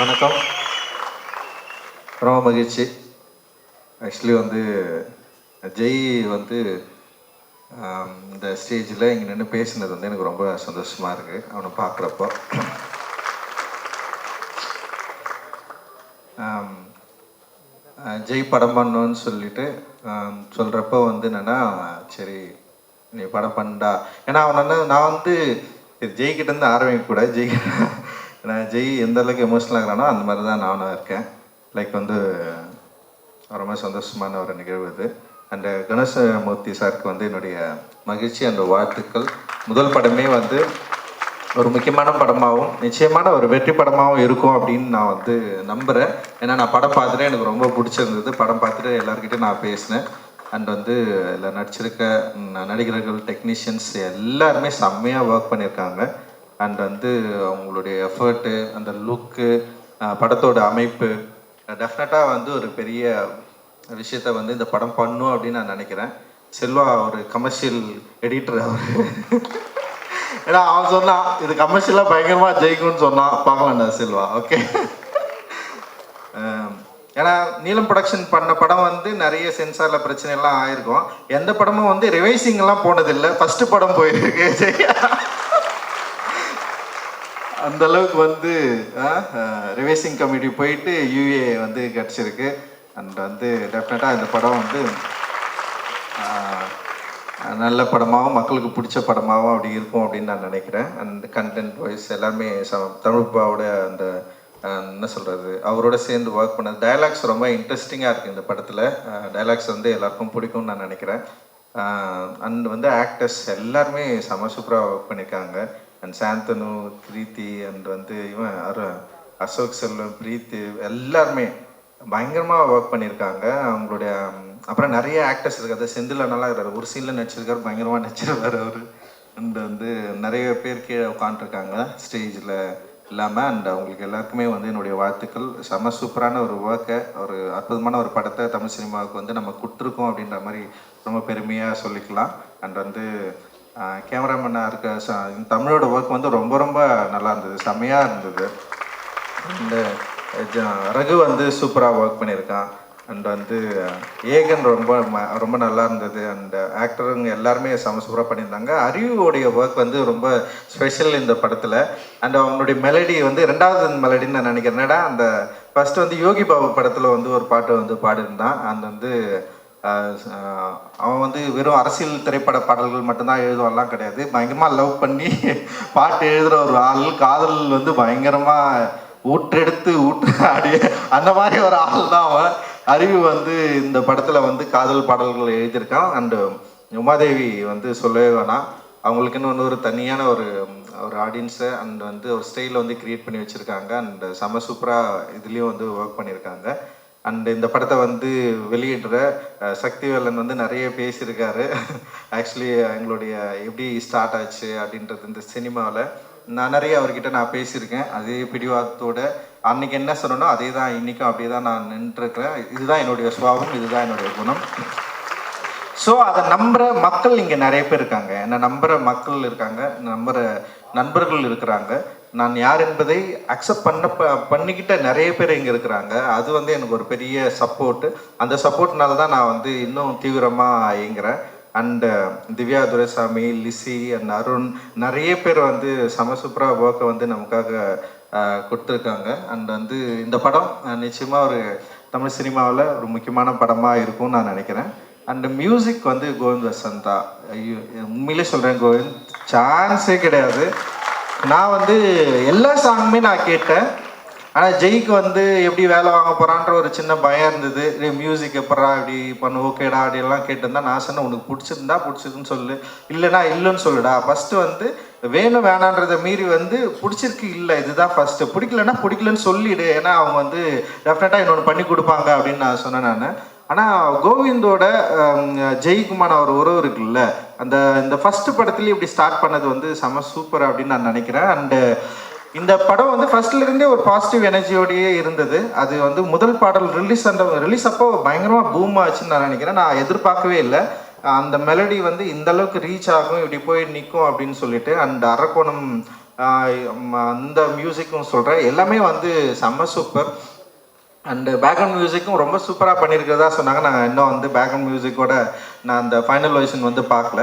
வணக்கம். ரொம்ப மகிழ்ச்சி. ஆக்சுவலி வந்து ஜெய் வந்து இந்த ஸ்டேஜில் இங்கே நின்று பேசினது வந்து எனக்கு ரொம்ப சந்தோஷமாக இருக்குது அவனை பார்க்குறப்போ ஜெய் படம் பண்ணணும்னு சொல்லிட்டு சொல்கிறப்போ வந்து என்னென்னா சரி நீ படம் பண்ணா ஏன்னா அவன் நான் வந்து ஜெய்கிட்டேருந்து ஆரம்பிக்க கூட ஜெய் நான் ஜெய் எந்த அளவுக்கு எமோஷனல் ஆகிறானோ அந்த மாதிரி தான் நானும் இருக்கேன். லைக் வந்து ரொம்ப சந்தோஷமான ஒரு நிகழ்வு இது. அண்ட் கணேசமூர்த்தி சாருக்கு வந்து என்னுடைய மகிழ்ச்சி அந்த வாழ்த்துக்கள். முதல் படமே வந்து ஒரு முக்கியமான படமாகவும் நிச்சயமான ஒரு வெற்றி படமாகவும் இருக்கும் அப்படின்னு நான் வந்து நம்புகிறேன் ஏன்னா நான் படம் பார்த்துட்டு எனக்கு ரொம்ப பிடிச்சிருந்தது. படம் பார்த்துட்டு எல்லாருக்கிட்டையும் நான் பேசினேன். அண்ட் வந்து இதில் நடிச்சிருக்க நடிகர்கள் டெக்னீஷியன்ஸ் எல்லாருமே செம்மையாக ஒர்க் பண்ணியிருக்காங்க. அண்ட் வந்து அவங்களுடைய எஃபர்ட்டு அந்த லுக்கு படத்தோட அமைப்பு டெஃபினட்டாக வந்து ஒரு பெரிய விஷயத்த வந்து இந்த படம் பண்ணும் அப்படின்னு நான் நினைக்கிறேன். செல்வா ஒரு கமர்ஷியல் எடிட்டர் அவர். ஏன்னா அவன் சொன்னான் இது கமர்ஷியலாக பயங்கரமாக ஜெயிக்கும்னு சொன்னான். பார்க்கலாம்டா செல்வா ஓகே ஏன்னா நீலம் ப்ரொடக்ஷன் பண்ண படம் வந்து நிறைய சென்சாரில் பிரச்சனை எல்லாம் ஆயிருக்கும். எந்த படமும் வந்து ரிவைசிங்லாம் போனதில்லை. ஃபர்ஸ்ட் படம் போயிருக்கு. ஜெயா அந்த அளவுக்கு வந்து ரிவைசிங் கமிட்டி போயிட்டு யூஏ வந்து கிடச்சிருக்கு. அண்ட் வந்து டெஃபினட்டாக இந்த படம் வந்து நல்ல படமாகவும் மக்களுக்கு பிடிச்ச படமாகவும் அப்படி இருக்கும் அப்படின்னு நான் நினைக்கிறேன். அண்ட் கண்டென்ட் வைஸ் எல்லாமே ச- தமிழ்பாவோட அந்த என்ன சொல்கிறது அவரோட சேர்ந்து ஒர்க் பண்ணது டயலாக்ஸ் ரொம்ப இன்ட்ரெஸ்டிங்காக இருக்குது இந்த படத்தில். டைலாக்ஸ் வந்து எல்லாருக்கும் பிடிக்கும்னு நான் நினைக்கிறேன். அண்ட் வந்து ஆக்டர்ஸ் எல்லாருமே செம சூப்பராக ஒர்க் பண்ணியிருக்காங்க அண்ட் சாந்தனு கிரீத்தி அண்ட் வந்து இவன் அரு அசோக் செல்வம் பிரீத்தி எல்லாருமே பயங்கரமாக ஒர்க் பண்ணியிருக்காங்க அவங்களுடைய அப்புறம் நிறைய ஆக்டர்ஸ் இருக்காது செந்தில் நல்லா இருக்காரு ஒரு சீனில் நடிச்சிருக்காரு. பயங்கரமாக நடிச்சிருக்காரு அவர். அண்ட் வந்து நிறைய பேர் கீழே உட்காந்துருக்காங்க ஸ்டேஜில் இல்லாமல் அண்ட் அவங்களுக்கு எல்லாருக்குமே வந்து என்னுடைய வாழ்த்துக்கள். செம சூப்பரான ஒரு ஒர்க்கை ஒரு அற்புதமான ஒரு படத்தை தமிழ் சினிமாவுக்கு வந்து நம்ம கொடுத்துருக்கோம் அப்படின்ற மாதிரி ரொம்ப பெருமையாக சொல்லிக்கலாம். அண்ட் வந்து கேமராமேனாக இருக்க ச- தமிழோட ஒர்க் வந்து ரொம்ப ரொம்ப நல்லா இருந்தது செம்மையாக இருந்தது. இந்த ரகு வந்து சூப்பராக ஒர்க் பண்ணியிருக்கான். அண்ட் வந்து ஏகன் ரொம்ப ம- ரொம்ப நல்லா இருந்தது. அண்ட் ஆக்டருங்க எல்லாருமே செம சூப்பராக பண்ணியிருந்தாங்க. அறிவுடைய ஒர்க் வந்து ரொம்ப ஸ்பெஷல் இந்த படத்தில். அண்ட் அவங்களுடைய மெலடி வந்து ரெண்டாவது மெலடின்னு நான் நினைக்கிறேன். என்னடா அந்த ஃபஸ்ட்டு வந்து யோகி பாபு படத்தில் வந்து ஒரு பாட்டு வந்து பாடியிருந்தான். அந்த வந்து அவன் வந்து வெறும் அரசியல் திரைப்பட பாடல்கள் மட்டும்தான் எழுதுவான்லாம் கிடையாது. பயங்கரமாக லவ் பண்ணி பாட்டு எழுதுகிற ஒரு ஆள் காதல் வந்து பயங்கரமாக ஊற்றெடுத்து ஊற்று ஆடி அந்த மாதிரி ஒரு ஆள் தான் அவன். அறிவு வந்து இந்த படத்தில் வந்து காதல் பாடல்கள் எழுதியிருக்கான். அண்டு உமாதேவி வந்து சொல்லவே வேணாம். அவங்களுக்குன்னு வந்து ஒரு தனியான ஒரு ஒரு ஆடியன்ஸை அண்ட் வந்து ஒரு ஸ்டைலில் வந்து கிரியேட் பண்ணி வச்சுருக்காங்க. அண்ட் செம சூப்பராக இதுலேயும் வந்து ஒர்க் பண்ணியிருக்காங்க. அண்ட் இந்த படத்தை வந்து வெளியிடுற சக்திவேலன் வந்து நிறைய பேசியிருக்காரு. ஆக்சுவலி எங்களுடைய எப்படி ஸ்டார்ட் ஆச்சு அப்படின்றது இந்த சினிமாவில் நான் நிறைய அவர்கிட்ட நான் பேசியிருக்கேன். அதே பிடிவாதத்தோட அன்னைக்கு என்ன சொன்னனோ அதே தான் இன்றைக்கும் அப்படியே தான் நான் நின்றுருக்கிறேன். இதுதான் என்னுடைய சுபாவம் இதுதான் என்னுடைய குணம். ஸோ அதை நம்புற மக்கள் இங்கே நிறைய பேர் இருக்காங்க. என்னை நம்புற மக்கள் இருக்காங்க நம்புற நண்பர்கள் இருக்கிறாங்க. நான் யார் என்பதை அக்செப்ட் பண்ண ப- பண்ணிக்கிட்ட நிறைய பேர் இங்கே இருக்கிறாங்க. அது வந்து எனக்கு ஒரு பெரிய சப்போர்ட்டு அந்த சப்போர்ட்னால தான் நான் வந்து இன்னும் தீவிரமாக இயங்குறேன். And uh, Divya Duraisamy Lissy and Arun நிறைய பேர் வந்து செம சூப்பராக ஒர்க்கை வந்து நமக்காக கொடுத்துருக்காங்க. அண்ட் வந்து இந்த படம் நிச்சயமாக ஒரு தமிழ் சினிமாவில் ஒரு முக்கியமான படமாக இருக்கும்னு நான் நினைக்கிறேன். அண்ட் மியூசிக் வந்து கோவிந்த் வசந்தா. ஐயோ உண்மையிலே சொல்கிறேன் கோவிந்த். சான்ஸே கிடையாது. நான் வந்து எல்லா சாங்குமே நான் கேட்டேன். ஆனால் ஜெய்க்கு வந்து எப்படி வேலை வாங்க போகிறான்ற ஒரு சின்ன பயம் இருந்தது. மியூசிக் எப்படா இப்படி பண்ணு ஓகேடா அப்படியெல்லாம் கேட்டிருந்தா நான் சொன்னேன் உனக்கு பிடிச்சிருந்தா பிடிச்சிருக்குன்னு சொல்லு. இல்லைனா இல்லைன்னு சொல்லுடா. ஃபஸ்ட்டு வந்து வேணும் வேணான்றதை மீறி வந்து பிடிச்சிருக்கு இல்லை. இதுதான் ஃபஸ்ட்டு பிடிக்கலன்னா பிடிக்கலன்னு சொல்லிடு. ஏன்னா அவங்க வந்து டெஃபினட்டாக இன்னொன்று பண்ணி கொடுப்பாங்க அப்படின்னு நான் சொன்னேன் நான். ஆனால் கோவிந்தோட ஜெய்குமார் அவர் உறவு இருக்குல்ல அந்த இந்த ஃபர்ஸ்ட் படத்துலேயே இப்படி ஸ்டார்ட் பண்ணது வந்து செம சூப்பர் அப்படின்னு நான் நினைக்கிறேன். அண்டு இந்த படம் வந்து ஃபர்ஸ்ட்ல இருந்தே ஒரு பாசிட்டிவ் எனர்ஜியோடயே இருந்தது. அது வந்து முதல் பாடல் ரிலீஸ் அந்த ரிலீஸ் அப்போ பயங்கரமாக பூம் ஆச்சுன்னு நான் நினைக்கிறேன். நான் எதிர்பார்க்கவே இல்லை. அந்த மெலடி வந்து இந்த அளவுக்கு ரீச் ஆகும் இப்படி போய் நிற்கும் அப்படின்னு சொல்லிட்டு அண்ட் அரக்கோணம் அந்த மியூசிக்கும் சொல்கிறேன் எல்லாமே வந்து செம்ம சூப்பர் அண்டு பேக்ரவுண்ட் மியூசிக்கும் ரொம்ப சூப்பராக பண்ணியிருக்கிறதா சொன்னாங்க. நான் இன்னும் வந்து பேக்ரவுண்ட் மியூசிக்கோட நான் அந்த ஃபைனல் வெர்ஷன் வந்து பார்க்கல.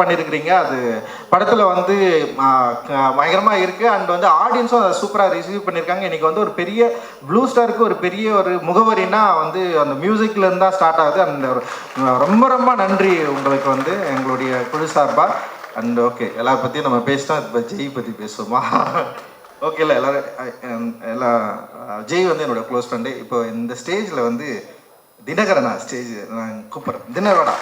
பண்ணியிருக்கிறீங்க அது படத்தில் வந்து பயங்கரமாக இருக்குது அண்ட் வந்து ஆடியன்ஸும் அதை சூப்பராக ரிசீவ் பண்ணியிருக்காங்க இன்னைக்கு வந்து ஒரு பெரிய ப்ளூ ஸ்டாருக்கு ஒரு பெரிய ஒரு முகவரினா வந்து அந்த மியூசிக்லேருந்து தான் ஸ்டார்ட் ஆகுது. அந்த ரொம்ப ரொம்ப நன்றி உங்களுக்கு வந்து எங்களுடைய குழு சார்பாக அண்ட் ஓகே எல்லாரை பற்றியும் நம்ம பேசிட்டோம். இப்போ ஜெய் பற்றி பேசுவோமா? ஓகே இல்லை எல்லாரும் எல்லா ஜெய் வந்து என்னோட க்ளோஸ் ஃப்ரெண்டு இப்போ இந்த ஸ்டேஜில் வந்து தினகரனா ஸ்டேஜ் நான் கூப்பிட்றேன். தினகரனா.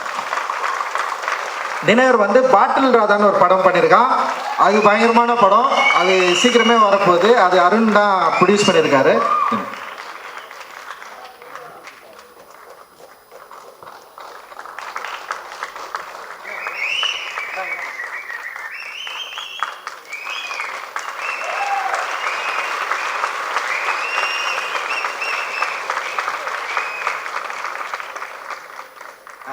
டினர் வந்து பாட்டில் ராதான்னு ஒரு படம் பண்ணியிருக்கான். அது பயங்கரமான படம். அது சீக்கிரமே வரப்போகுது. அது அருண் தான் ப்ரொடியூஸ் பண்ணியிருக்காரு. ஆ,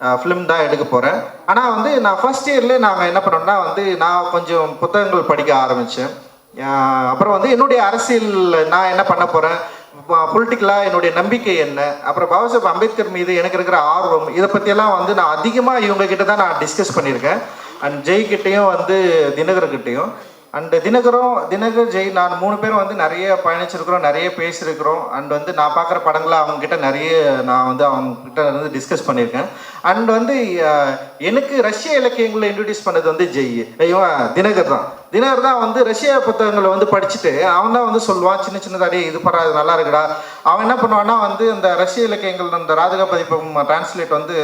ஃபிலிம் தான் எடுக்க போகிறேன் ஆனால் வந்து நான் ஃபர்ஸ்ட் இயர்லேயே நாங்கள் என்ன பண்ணோம்னா வந்து நான் கொஞ்சம் புத்தகங்கள் படிக்க ஆரம்பித்தேன் அப்புறம் வந்து என்னுடைய அரசியல் நான் என்ன பண்ண போகிறேன் பொலிட்டிக்கலாக என்னுடைய நம்பிக்கை என்ன? அப்புறம் பாபா சாஹேப் அம்பேத்கர் மீது எனக்கு இருக்கிற ஆர்வம் இதை பற்றியெல்லாம் வந்து நான் அதிகமாக இவங்ககிட்ட தான் நான் டிஸ்கஸ் பண்ணியிருக்கேன். அண்ட் ஜெய்கிட்டையும் வந்து தினகர்கிட்டையும் அண்ட் தினகரும் தினகர் ஜெய் நான் மூணு பேரும் வந்து நிறைய பயணிச்சிருக்கிறோம் நிறைய பேசியிருக்கிறோம். அண்ட் வந்து நான் பார்க்குற படங்களை அவங்க கிட்ட நிறைய நான் வந்து அவங்க கிட்ட டிஸ்கஸ் பண்ணியிருக்கேன். அண்ட் வந்து எனக்கு ரஷ்ய இலக்கியங்களை இன்ட்ரடியூஸ் பண்ணது வந்து ஜெய். இவன் தினகர் தான். தினகர் தான் வந்து ரஷ்ய புத்தகங்களை வந்து படிச்சுட்டு அவன் தான் வந்து சொல்லுவான் சின்ன சின்னதாடி இது பரா இது நல்லா இருக்குடா. அவன் என்ன பண்ணுவான்னா வந்து அந்த ரஷ்ய இலக்கியங்கள் அந்த ராஜகா பதிப்பம் டிரான்ஸ்லேட் வந்து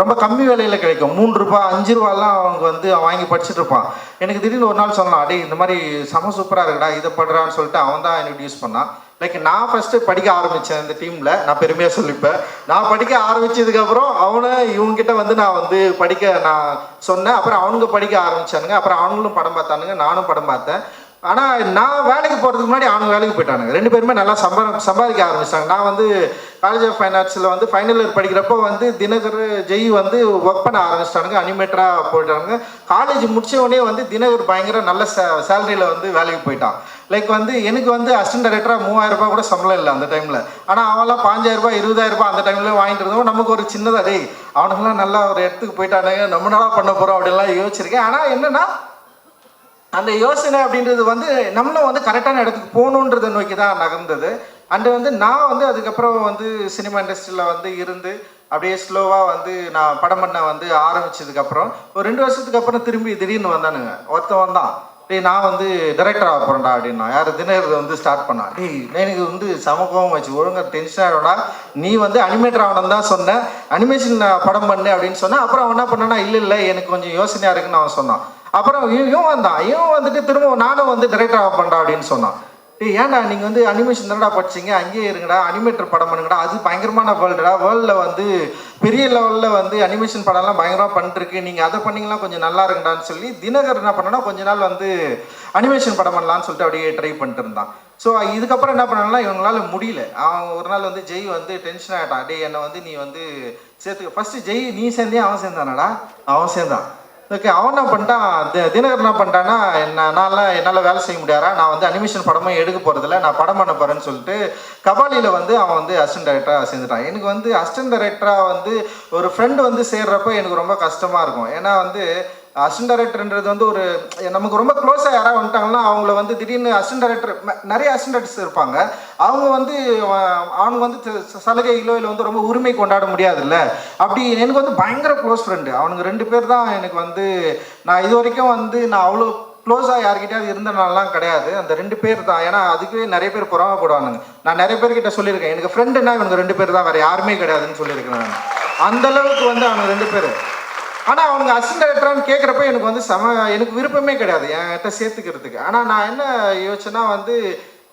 ரொம்ப கம்மி விலையில் கிடைக்கும். மூன்று ரூபாய் அஞ்சு ரூபாய்லாம் அவங்க வந்து அவன் வாங்கி படிச்சுட்டு இருப்பான். எனக்கு திடீர்னு ஒரு நாள் சொல்லலாம் அடே இந்த மாதிரி செம சூப்பராக இருக்குடா இதை படுறான்னு சொல்லிட்டு அவன் தான் இன்ட்ரடியூஸ் பண்ணான். லைக் நான் ஃபஸ்ட்டு படிக்க ஆரம்பித்தேன் இந்த டீமில் நான் பெருமையாக சொல்லிப்பேன். நான் படிக்க ஆரம்பித்ததுக்கப்புறம் அவனை இவங்ககிட்ட வந்து நான் வந்து படிக்க நான் சொன்னேன். அப்புறம் அவனுங்க படிக்க ஆரம்பிச்சானுங்க. அப்புறம் அவனுங்களும் படம் பார்த்தானுங்க நானும் படம் பார்த்தேன். ஆனால் நான் வேலைக்கு போகிறதுக்கு முன்னாடி அவனுங்க வேலைக்கு போயிட்டானுங்க. ரெண்டு பேருமே நல்லா சம்பா சம்பாதிக்க ஆரம்பிச்சிட்டாங்க. நான் வந்து காலேஜ் ஆஃப் ஃபைன் ஆர்ட்ஸில் வந்து ஃபைனல் இயர் படிக்கிறப்போ வந்து தினகர் ஜெய் வந்து ஒர்க் பண்ண ஆரம்பிச்சிட்டானுங்க. அனிமேட்டராக போயிட்டானுங்க. காலேஜ் முடிச்ச உடனே வந்து தினகர் பயங்கர நல்ல சேலரியில் வந்து வேலைக்கு போயிட்டான். லைக் வந்து எனக்கு வந்து அசிஸ்டன்ட் டைரக்டராக மூவாயிரம் ரூபாய் கூட சம்பளம் இல்லை அந்த டைமில் ஆனால் அவன்லாம் பாஞ்சாயிரம் ரூபாய் இருபதாயிரம் ரூபாய் அந்த டைமில் வாங்கிட்டு இருந்தோம் நமக்கு ஒரு சின்னதாக டேய் அவனுங்களாம் நல்லா ஒரு இடத்துக்கு போயிட்டானுங்க. நம்ம நல்லா பண்ண போகிறோம் அப்படின்லாம் யோசிச்சிருக்கேன். ஆனால் என்னென்னா அந்த யோசனை அப்படின்றது வந்து நம்மளும் வந்து கரெக்டான இடத்துக்கு போகணுன்றதை நோக்கி தான் நகர்ந்தது. அண்டு வந்து நான் வந்து அதுக்கப்புறம் வந்து சினிமா இண்டஸ்ட்ரியில் வந்து இருந்து அப்படியே ஸ்லோவாக வந்து நான் படம் பண்ண வந்து ஆரம்பிச்சதுக்கப்புறம் ஒரு ரெண்டு வருஷத்துக்கு அப்புறம் திரும்பி திடீர்னு வந்தானுங்க. ஒருத்தன் வந்தான். டேய் நான் வந்து டைரக்டர் ஆக போகிறேன்டா அப்படின்னா யார் தினர் வந்து ஸ்டார்ட் பண்ணா? டேய் எனக்கு வந்து சமக்கம் வச்சு ஒழுங்காக டென்ஷன் ஆகிடும்டா நீ வந்து அனிமேட்டர் ஆகணும் தான் சொன்னேன் அனிமேஷன் படம் பண்ணு அப்படின்னு சொன்னேன் அப்புறம் அவன் என்ன பண்ணனா இல்லை இல்லை எனக்கு கொஞ்சம் யோசனையாக இருக்குன்னு அவன் சொன்னான். அப்புறம் இவன் வந்தான். இவன் வந்துட்டு திரும்ப நானும் வந்து டிரெக்டர் ஆக பண்ணுறா அப்படின்னு சொன்னான். ஏன்டா நீங்கள் வந்து அனிமேஷன் தானடா படிச்சீங்க? அங்கேயே இருங்கடா. அனிமேட்டர் படம் பண்ணுங்கடா. அது பயங்கரமான வேர்ல்டுடா வேர்ல்டில் வந்து பெரிய லெவலில் வந்து அனிமேஷன் படம்லாம் பயங்கரமாக பண்ணிருக்கு நீங்கள் அதை பண்ணிங்கன்னா கொஞ்சம் நல்லா இருக்குடான்னு சொல்லி தினகர் என்ன பண்ணனா கொஞ்ச நாள் வந்து அனிமேஷன் படம் பண்ணலான்னு சொல்லிட்டு அப்படியே ட்ரை பண்ணிட்டு இருந்தான். ஸோ இதுக்கப்புறம் என்ன பண்ணாங்கன்னா இவங்களால முடியல. அவன் ஒரு நாள் வந்து ஜெய் வந்து டென்ஷன் ஆகிட்டான் டே என்னை வந்து நீ வந்து சேர்த்துக்க. ஃபஸ்ட்டு ஜெய் நீ சேர்ந்தே அவன் சேர்ந்தானடா? அவன் சேர்ந்தான். ஓகே அவன் என்ன பண்ணிட்டான்? தி- தினகர் என்ன பண்ணிட்டான்னா என்ன நான்லாம் என்னால் வேலை செய்ய முடியாதா? நான் வந்து அனிமேஷன் படமும் எடுக்க போகிறதில்ல நான் படம் பண்ண போகிறேன்னு சொல்லிட்டு கபாலியில் வந்து அவன் வந்து அசிஸ்டன்ட் டைரக்டராக சேர்ந்துட்டான். எனக்கு வந்து அசிஸ்டன்ட் டைரக்டராக வந்து ஒரு ஃப்ரெண்டு வந்து சேர்றப்ப எனக்கு ரொம்ப கஷ்டமாக இருக்கும். ஏன்னா வந்து அசிஸ்டன்ட் டைரக்டர்ன்றது வந்து ஒரு நமக்கு ரொம்ப க்ளோஸாக யாராவது வந்துட்டாங்கன்னா அவங்கள வந்து திடீர்னு அசிஸ்டன்ட் டைரக்டர் நிறைய அசிஸ்டன்ட் டைரக்டர்ஸ் இருப்பாங்க. அவங்க வந்து அவங்க வந்து ச- சலுகைகளோ இல்லை வந்து ரொம்ப உரிமை கொண்டாட முடியாதுல்ல. அப்படி எனக்கு வந்து பயங்கர க்ளோஸ் ஃப்ரெண்டு அவனுங்க ரெண்டு பேர் தான் எனக்கு வந்து நான் இது வரைக்கும் வந்து நான் அவ்வளோ க்ளோஸாக யார்கிட்டயாவது இருந்தனாலாம் கிடையாது. அந்த ரெண்டு பேர் தான். ஏன்னா அதுக்கே நிறைய பேர் பொறாமப்படுவானுங்க. நான் நிறைய பேர்கிட்ட சொல்லியிருக்கேன். எனக்கு ஃப்ரெண்டுன்னா இவனுக்கு ரெண்டு பேர் தான். வேறு யாருமே கிடையாதுன்னு சொல்லியிருக்கேன் நான். அந்தளவுக்கு வந்து அவனுக்கு ரெண்டு பேர். ஆனால் அவனுங்க அசிஸ்டன்ட் கேட்குறப்ப எனக்கு வந்து செம எனக்கு விருப்பமே கிடையாது என்கிட்ட சேர்த்துக்கிறதுக்கு. ஆனால் நான் என்ன யோசிச்சேன்னா வந்து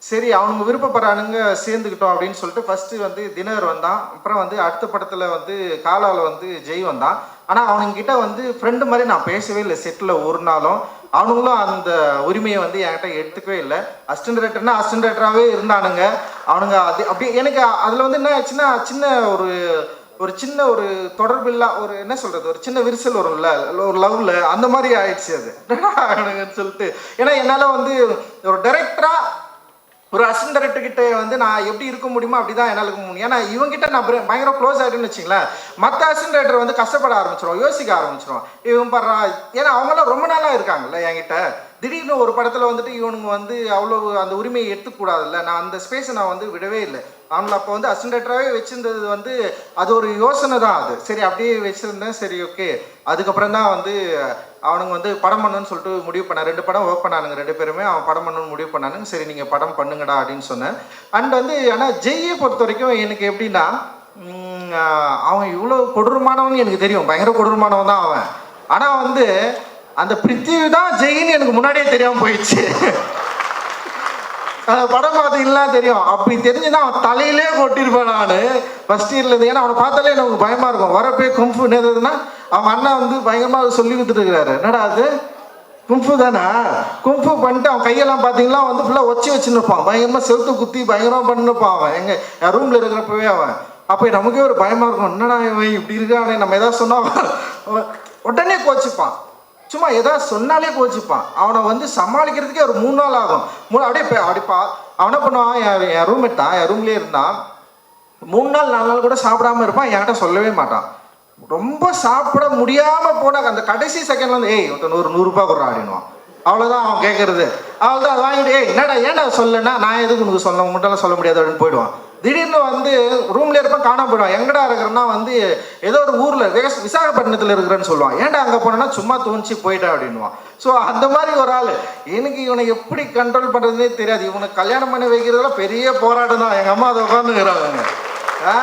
சரி அவனுங்க விருப்பப்படுறானுங்க சேர்ந்துக்கிட்டோம் அப்படின்னு சொல்லிட்டு ஃபஸ்ட்டு வந்து தினர் வந்தான். அப்புறம் வந்து அடுத்த படத்தில் வந்து காலாவில் வந்து ஜெய் வந்தான். ஆனால் அவனுங்கிட்ட வந்து ஃப்ரெண்டு மாதிரி நான் பேசவே இல்லை செட்டில் ஒரு நாளும். அவனுங்களும் அந்த உரிமையை வந்து என்கிட்ட எடுத்துக்கவே இல்லை. அசிஸ்டன்ட் டைரக்டர்னா அசிஸ்டன்ட் டைரக்டராகவே இருந்தானுங்க. அவனுங்க அது அப்படியே எனக்கு அதில் வந்து என்ன ஆச்சுன்னா சின்ன ஒரு ஒரு சின்ன ஒரு தொடர்பில்லா ஒரு என்ன சொல்றது ஒரு சின்ன விரிசல் வரும்ல ஒரு லவ்ல அந்த மாதிரி ஆயிடுச்சு அது. சொல்லிட்டு. ஏன்னா என்னால் வந்து ஒரு டைரக்டரா ஒரு அசிஸ்டன்ட் டைரக்டர் கிட்ட வந்து நான் எப்படி இருக்க முடியுமோ அப்படிதான் என்னால் இருக்க முடியும். ஏன்னா இவங்ககிட்ட நான் பயங்கர க்ளோஸ் ஆகிட்டுன்னு வச்சுங்களேன் மற்ற அசிஸ்டன்ட் டைரக்டர் வந்து கஷ்டப்பட ஆரம்பிச்சிடும் யோசிக்க ஆரம்பிச்சிடும் இவன் படுறா ஏன்னா அவங்களாம் ரொம்ப நாளாக இருக்காங்கல்ல என்கிட்ட. திடீர்னு ஒரு படத்தில் வந்துட்டு இவனுங்க வந்து அவ்வளோ அந்த உரிமையை எடுத்துக்கூடாதுல்ல நான் அந்த ஸ்பேஸை நான் வந்து விடவே இல்லை. ஆனால் அப்போ வந்து அசன்டேட்டராகவே வச்சுருந்தது வச்சிருந்தது வந்து அது ஒரு யோசனை தான் அது. சரி அப்படியே வச்சுருந்தேன். சரி ஓகே அதுக்கப்புறம் தான் வந்து அவனுங்க வந்து படம் பண்ணுன்னு சொல்லிட்டு முடிவு பண்ண ரெண்டு படம் ஒர்க் பண்ணானுங்க ரெண்டு பேருமே. அவன் படம் பண்ணணும்னு முடிவு பண்ணானுங்க. சரி நீங்கள் படம் பண்ணுங்கடா அப்படின்னு சொன்னேன். அண்ட் வந்து ஆனால் ஜெய்யை பொறுத்த வரைக்கும் எனக்கு எப்படின்னா அவன் இவ்வளோ கொடூரமானவன் எனக்கு தெரியும். பயங்கர கொடூரமானவன் தான் அவன். ஆனால் வந்து அந்த பிருத்திவி தான் ஜெயின்னு எனக்கு முன்னாடியே தெரியாமல் போயிடுச்சு. படம் பார்த்தீங்கன்னா தெரியும். அப்படி தெரிஞ்சுதான் அவன் தலையிலே கொட்டிருப்பேன் நான். ஃபர்ஸ்ட் இயர்ல இருந்து. ஏன்னா அவனை பார்த்தாலே எனக்கு பயமா இருக்கும். வரப்பே கும்பு என்னதுன்னா அவன் அண்ணா வந்து பயங்கரமா சொல்லி கொடுத்துட்டு இருக்கிறாரு. என்னடா அது? கும்பு தானே? கும்பு பண்ணிட்டு அவன் கையெல்லாம் பார்த்தீங்கன்னா வந்து ஃபுல்லாக ஒச்சி வச்சுருப்பான் பயங்கரமா செலுத்து குத்தி பயங்கரமா பண்ணிருப்பான் அவன். எங்க என் ரூம்ல இருக்கிறப்பவே அவன். அப்போ நமக்கே ஒரு பயமா இருக்கும். என்னடா இவன் இப்படி இருக்கானே? நம்ம எதாவது சொன்னா உடனே கோச்சிப்பான். சும்மா ஏதாவது சொன்னாலே கோச்சிப்பான். அவனை வந்து சமாளிக்கிறதுக்கே ஒரு மூணு நாள் ஆகும். மூணு அப்படியே அடிப்பா அவனை பண்ணுவான்? என் என் ரூம்மேட் தான் என் ரூம்லேயே இருந்தான். மூணு நாள் நாலு நாள் கூட சாப்பிடாம இருப்பான். என்கிட்ட சொல்லவே மாட்டான். ரொம்ப சாப்பிட முடியாம போன அந்த கடைசி செகண்ட்ல வந்து ஏய் ஒருத்தன் ஒரு நூறுரூபா கொடுறா அப்படின்வான் அவ்வளோதான் அவன் கேட்கறது அவ்வளோதான் அதை வாங்கிட்டு ஏய் என்னடா ஏன்டா சொல்லுன்னா நான் எதுக்கு உனக்கு சொல்ல மட்டும் சொல்ல முடியாது அப்படின்னு போயிடுவான். திடீர்னு வந்து ரூம்ல இருப்ப காணாம போயிடுவான். எங்கடா இருக்கிறன்னா வந்து ஏதோ ஒரு ஊர்ல விசாகப்பட்டினத்தில் விசாகப்பட்டினத்துல இருக்கிறேன்னு சொல்லுவான். ஏன்டா அங்க போனேன்னா சும்மா தூஞ்சி போயிட்டா அப்படின்வான் ஸோ அந்த மாதிரி ஒரு ஆள். எனக்கு இவனை எப்படி கண்ட்ரோல் பண்றதுனே தெரியாது. இவனை கல்யாணம் பண்ணி வைக்கிறதுல பெரிய போராட்டம் தான். எங்க அம்மா அதை உட்காந்துக்கிறாங்க ஆ?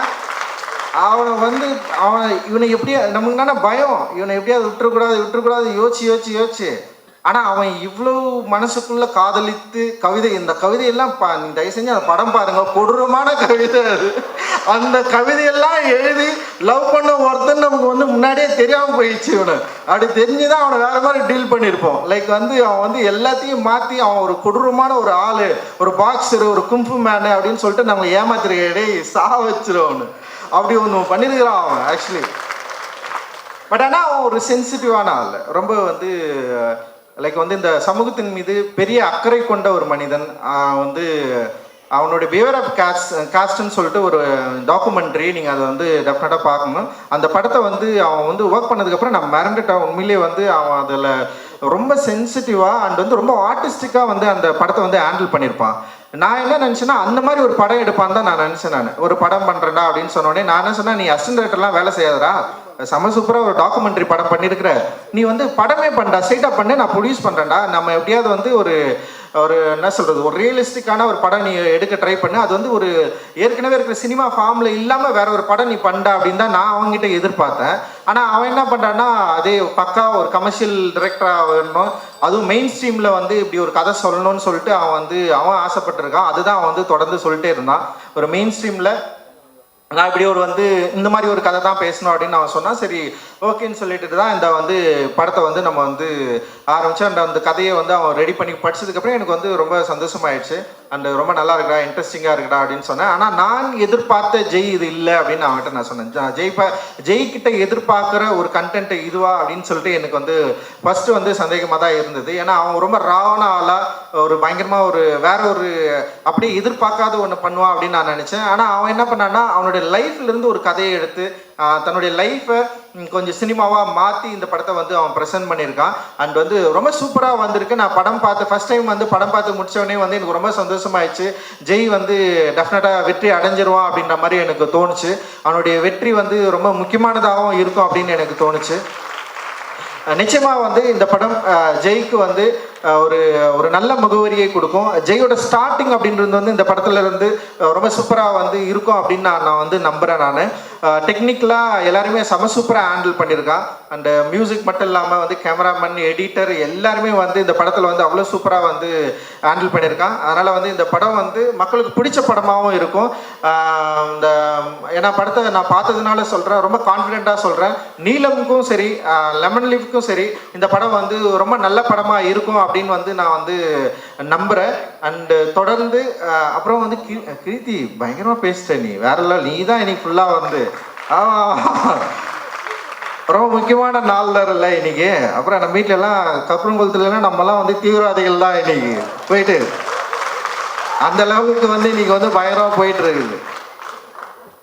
அவனை வந்து அவனை இவனை எப்படியா நமக்கு என்னன்னா பயம். இவனை எப்படியாவது விட்டுறக்கூடாது விட்டுறக்கூடாது. யோசிச்சு யோசிச்சு யோசிச்சு. ஆனால் அவன் இவ்வளவு மனசுக்குள்ள காதலித்து கவிதை இந்த கவிதையெல்லாம் பா நீ தயவு செஞ்சு அந்த படம் பாருங்க. கொடூரமான கவிதை அது. அந்த கவிதையெல்லாம் எழுதி லவ் பண்ண ஒருத்தன் நமக்கு வந்து முன்னாடியே தெரியாமல் போயிடுச்சு இவனை. அப்படி தெரிஞ்சுதான் அவனை வேற மாதிரி டீல் பண்ணியிருப்போம். லைக் வந்து அவன் வந்து எல்லாத்தையும் மாற்றி அவன் ஒரு கொடூரமான ஒரு ஆள் ஒரு பாக்ஸர் ஒரு கும்பு மேனு அப்படின்னு சொல்லிட்டு நம்ம ஏமாத்துற இடையே சா வச்சிருவனு அப்படி ஒன்று பண்ணியிருக்கிறான் அவன் ஆக்சுவலி பட் ஆனால் அவன் ஒரு சென்சிட்டிவான ஆள். ரொம்ப வந்து லைக் வந்து இந்த சமூகத்தின் மீது பெரிய அக்கறை கொண்ட ஒரு மனிதன் வந்து அவனுடைய பியர் ஆஃப் காஸ்ட் காஸ்ட்னு சொல்லிட்டு ஒரு டாக்குமெண்ட்ரி நீங்கள் அதை வந்து டெஃபினட்டாக பார்க்கணும். அந்த படத்தை வந்து அவன் வந்து ஒர்க் பண்ணதுக்கப்புறம் நான் மறந்துட்டான். உண்மையிலேயே வந்து அவன் அதில் ரொம்ப சென்சிட்டிவாக அண்ட் வந்து ரொம்ப ஆர்டிஸ்டிக்காக வந்து அந்த படத்தை வந்து ஹேண்டில் பண்ணியிருப்பான். நான் என்ன நினச்சேன்னா அந்த மாதிரி ஒரு படம் எடுப்பான் தான் நான் நினச்சேன் நான். ஒரு படம் பண்ணுறேன்டா அப்படின்னு சொன்னோடனே நான் என்ன சொன்னேன் நீ அசிஸ்டன்ட் டேரக்டர்லாம் வேலை செய்யாதடா. செம சூப்பராக ஒரு டாக்குமெண்ட்ரி படம் பண்ணியிருக்கிற. நீ வந்து படமே பண்ணா ஸ்ட்ரைட்டாக பண்ணு நான் ப்ரொடியூஸ் பண்ணுறேன்டா நம்ம எப்படியாவது வந்து ஒரு ஒரு என்ன சொல்கிறது ஒரு ரியலிஸ்டிக்கான ஒரு படம் நீ எடுக்க ட்ரை பண்ணு. அது வந்து ஒரு ஏற்கனவே இருக்கிற சினிமா ஃபார்மில் இல்லாமல் வேற ஒரு படம் நீ பண்ண அப்படின்னு தான் நான் அவங்ககிட்ட எதிர்பார்த்தேன். ஆனால் அவன் என்ன பண்ணுறான்னா அதே பக்கா ஒரு கமர்ஷியல் டிரெக்டராக வேணும் அதுவும் மெயின் ஸ்ட்ரீமில் வந்து இப்படி ஒரு கதை சொல்லணும்னு சொல்லிட்டு அவன் வந்து அவன் ஆசைப்பட்டிருக்கான். அதுதான் அவன் வந்து தொடர்ந்து சொல்லிட்டே இருந்தான். ஒரு மெயின் ஸ்ட்ரீமில் நான் இப்படி ஒரு வந்து இந்த மாதிரி ஒரு கதை தான் பேசணும் அப்படின்னு நான் சொன்னேன் சரி ஓகேன்னு சொல்லிட்டு தான் இந்த வந்து படத்தை வந்து நம்ம வந்து ஆரம்பிச்சு அந்த அந்த கதையை வந்து அவன் ரெடி பண்ணி படிச்சதுக்கப்புறம் எனக்கு வந்து ரொம்ப சந்தோஷமாயிடுச்சு. அண்ட் ரொம்ப நல்லா இருக்கா இன்ட்ரெஸ்டிங்காக இருக்கடா அப்படின்னு சொன்னேன். ஆனால் நான் எதிர்பார்த்த ஜெய் இது இல்லை அப்படின்னு அவன்கிட்ட நான் சொன்னேன். ஜெய் ப ஜெய் கிட்ட எதிர்பார்க்குற ஒரு கண்டென்ட் இதுவா அப்படின்னு சொல்லிட்டு எனக்கு வந்து ஃபர்ஸ்ட் வந்து சந்தேகமாக தான் இருந்தது. ஏன்னா அவன் ரொம்ப ராவான ஆளாக ஒரு பயங்கரமாக ஒரு வேற ஒரு அப்படியே எதிர்பார்க்காத ஒன்று பண்ணுவான் அப்படின்னு நான் நினச்சேன். ஆனால் அவன் என்ன பண்ணான்னா அவனுடைய லைஃப்லேருந்து ஒரு கதையை எடுத்து தன்னுடைய லைஃப்பை கொஞ்சம் சினிமாவாக மாற்றி இந்த படத்தை வந்து அவன் ப்ரெசென்ட் பண்ணியிருக்கான். அண்ட் வந்து ரொம்ப சூப்பராக வந்திருக்கு. நான் படம் பார்த்து ஃபர்ஸ்ட் டைம் வந்து படம் பார்த்து முடித்தவொடனே வந்து எனக்கு ரொம்ப சந்தோஷமாயிடுச்சு. ஜெய் வந்து டெஃபினட்டாக வெற்றி அடைஞ்சிருவான் அப்படின்ற மாதிரி எனக்கு தோணுச்சு. அவனுடைய வெற்றி வந்து ரொம்ப முக்கியமானதாகவும் இருக்கும் அப்படின்னு எனக்கு தோணுச்சு. நிச்சயமாக வந்து இந்த படம் ஜெய்க்கு வந்து ஒரு ஒரு நல்ல முகவரியை கொடுக்கும். ஜெயோட ஸ்டார்டிங் அப்படின்றது வந்து இந்த படத்துல இருந்து ரொம்ப சூப்பராக வந்து இருக்கும் அப்படின்னு நான் நான் வந்து நம்புகிறேன் நான். டெக்னிக்கலாக எல்லாருமே செம சூப்பராக ஹேண்டில் பண்ணியிருக்கான் அண்ட் மியூசிக் மட்டும் இல்லாமல் வந்து கேமராமேன் எடிட்டர் எல்லாருமே வந்து இந்த படத்தில் வந்து அவ்வளோ சூப்பராக வந்து ஹேண்டில் பண்ணியிருக்கான் அதனால் வந்து இந்த படம் வந்து மக்களுக்கு பிடிச்ச படமாகவும் இருக்கும். இந்த ஏன்னா படத்தை நான் பார்த்ததுனால சொல்கிறேன் ரொம்ப கான்ஃபிடெண்ட்டாக சொல்கிறேன் நீலமுக்கும் சரி லெமன் லீஃப்க்கும் சரி இந்த படம் வந்து ரொம்ப நல்ல படமாக இருக்கும் அப்படின்னு வந்து நான் வந்து நம்புகிறேன் அண்டு தொடர்ந்து அப்புறம் வந்து கிருதி கீர்த்தி பயங்கரமாக பேசிட்ட நீ. வேற இல்லை நீ தான் இன்னைக்கு ஃபுல்லாக வந்து. ரொம்ப முக்கியமான நாள்ல இல்லை இன்னைக்கு. அப்புறம் நம்ம வீட்ல எல்லாம் கப்பரங்குளத்துலலாம் நம்மலாம் வந்து தீவிரவாதிகள் தான் இன்னைக்கு. போயிட்டு. அந்த லெவலுக்கு வந்து இன்னைக்கு வந்து பயங்கரமா போயிட்டு இருக்குது.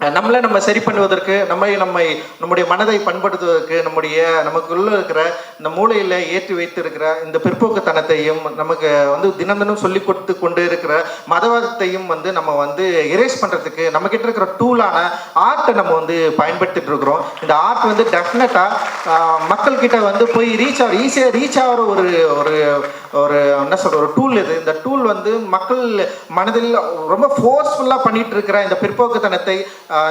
நம்மளை நம்ம சரி பண்ணுவதற்கு நம்மை நம்மை நம்முடைய மனதை பண்படுத்துவதற்கு நம்முடைய நமக்குள்ள இருக்கிற இந்த மூளையில் ஏற்றி வைத்து இருக்கிற இந்த பிற்போக்குத்தனத்தையும் நமக்கு வந்து தினம் தினம் சொல்லி கொடுத்து கொண்டு இருக்கிற மதவாதத்தையும் வந்து நம்ம வந்து எரேஸ் பண்ணுறதுக்கு நம்ம கிட்ட இருக்கிற டூலான ஆர்ட்டை நம்ம வந்து பயன்படுத்திட்டு இருக்கிறோம். இந்த ஆர்ட் வந்து டெஃபினட்டாக மக்கள் கிட்ட வந்து போய் ரீச் ஆகிற ஈஸியாக ரீச் ஆகிற ஒரு ஒரு ஒரு என்ன சொல்ற ஒரு டூல் இது. இந்த டூல் வந்து மக்கள் மனதில் ரொம்ப ஃபோர்ஸ்ஃபுல்லாக பண்ணிட்டு இருக்கிற இந்த பிற்போக்குத்தனத்தை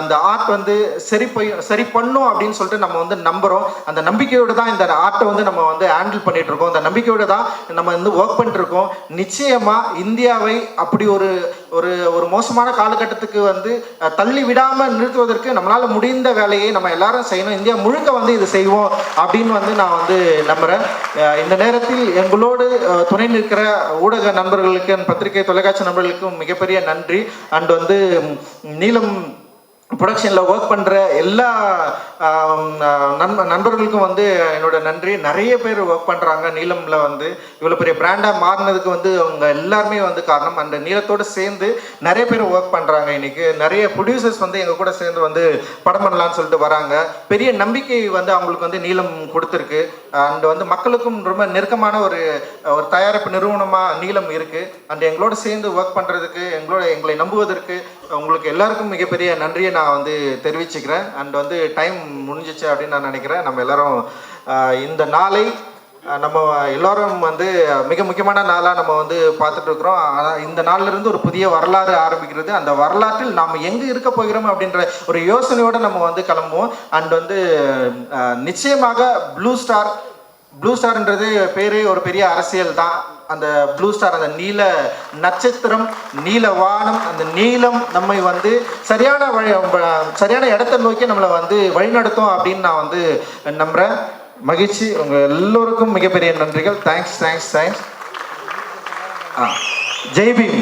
இந்த ஆர்ட் வந்து சரி போய் சரி பண்ணும் அப்படின்னு சொல்லிட்டு நம்ம வந்து நம்புறோம். அந்த நம்பிக்கையோடு தான் இந்த ஆர்ட்டை வந்து நம்ம வந்து ஹேண்டில் பண்ணிட்டு இருக்கோம் அந்த நம்பிக்கையோடு தான் நம்ம வந்து ஒர்க் பண்ணிட்டு இருக்கோம் இந்தியாவை அப்படி ஒரு ஒரு ஒரு மோசமான காலகட்டத்துக்கு வந்து தள்ளி விடாமல் நிறுத்துவதற்கு நம்மளால் முடிந்த வேலையை நம்ம எல்லாரும் செய்யணும். இந்தியா முழுக்க வந்து இது செய்வோம் அப்படின்னு வந்து நான் வந்து நம்புகிறேன் இந்த நேரத்தில் எங்களோடு துணை நிற்கிற ஊடக நண்பர்களுக்கு பத்திரிகை தொலைக்காட்சி நண்பர்களுக்கும் மிகப்பெரிய நன்றி. அண்ட் வந்து நீளம் ப்ரொடக்ஷனில் ஒர்க் பண்ணுற எல்லா நண்ப நண்பர்களுக்கும் வந்து என்னோட நன்றி. நிறைய பேர் ஒர்க் பண்ணுறாங்க நீலமில் வந்து இவ்வளோ பெரிய பிராண்டாக மாறினதுக்கு வந்து அவங்க எல்லாருமே வந்து காரணம். அந்த நீளத்தோடு சேர்ந்து நிறைய பேர் ஒர்க் பண்ணுறாங்க இன்றைக்கி நிறைய ப்ரொடியூசர்ஸ் வந்து எங்கள் கூட சேர்ந்து வந்து படம் பண்ணலான்னு சொல்லிட்டு வராங்க. பெரிய நம்பிக்கை வந்து அவங்களுக்கு வந்து நீளம் கொடுத்துருக்கு. அண்ட் வந்து மக்களுக்கும் ரொம்ப நெருக்கமான ஒரு ஒரு தயாரிப்பு நிறுவனமாக நீளம் இருக்குது அண்ட் எங்களோட சேர்ந்து ஒர்க் பண்ணுறதுக்கு எங்களோட எங்களை நம்புவதற்கு உங்களுக்கு எல்லாருக்கும் மிகப்பெரிய நன்றியை நான் வந்து தெரிவிச்சுக்கிறேன். அண்ட் வந்து டைம் முடிஞ்சிச்சு அப்படின்னு நான் நினைக்கிறேன். நம்ம எல்லாரும் இந்த நாளை நம்ம எல்லோரும் வந்து மிக முக்கியமான நாளாக நம்ம வந்து பார்த்துட்டு இருக்கிறோம். ஆனால் இந்த நாளிலிருந்து ஒரு புதிய வரலாறு ஆரம்பிக்கிறது. அந்த வரலாற்றில் நாம் எங்கே இருக்க போகிறோம் அப்படின்ற ஒரு யோசனையோடு நம்ம வந்து கிளம்புவோம். அண்ட் வந்து நிச்சயமாக ப்ளூ ஸ்டார் ப்ளூ ஸ்டார்ன்றது பேரே ஒரு பெரிய அரசியல் தான். அந்த ப்ளூ ஸ்டார் அந்த நீல நட்சத்திரம் நீல வானம் அந்த நீலம் நம்மை வந்து சரியான வழி சரியான இடத்தை நோக்கி நம்மளை வந்து வழிநடத்தும் அப்படின்னு நான் வந்து நம்புகிறேன் மகிழ்ச்சி. உங்கள் எல்லோருக்கும் மிகப்பெரிய நன்றிகள். தேங்க்ஸ் தேங்க்ஸ் தேங்க்ஸ் ஆ ஜெய்பீம்